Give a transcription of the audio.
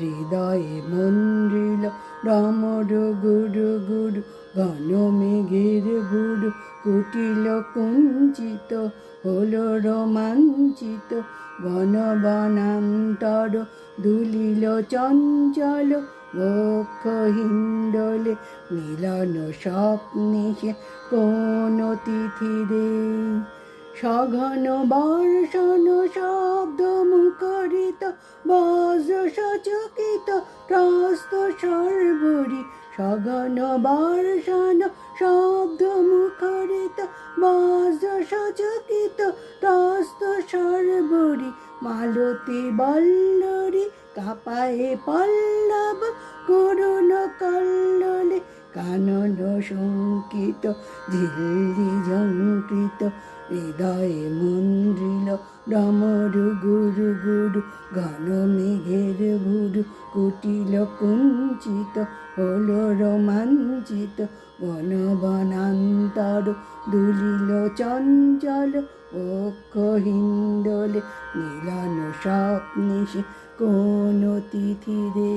হৃদয়ে মন্দিল রমর গুরু গুরু ঘন মেঘের বুড়ু কুটিল কুঞ্চিত হলো রোমাঞ্চিত বন বনান্তর দুলিল চঞ্চল বক্ষ হিন্দলে মিলন স্বপ্নে সে কোন তিথিরে? সঘন বর্ষণ মুখরিত বজ্র সচকিত ত্রস্ত সর্বরি সঘন বর্ষণ শব্দ মুখরিত বজ্র সচকিত ত্রস্ত সর্বরি মালতী বল্লরি কাপায়ে পল্লব করুণ কল্ললে কানন শঙ্কিত ঝিল্লি ঝঙ্কৃত হৃদয়ে মন্দ্রিল ডমরু গুরু গুরু ঘন মেঘের ভুরু কুটিল কুঞ্চিত হল রোমাঞ্চিত বন বনান্তর দুলিল চঞ্চল অক্ষ হিন্দলে মিলন স্বপ্নে সে কোন তিথিরে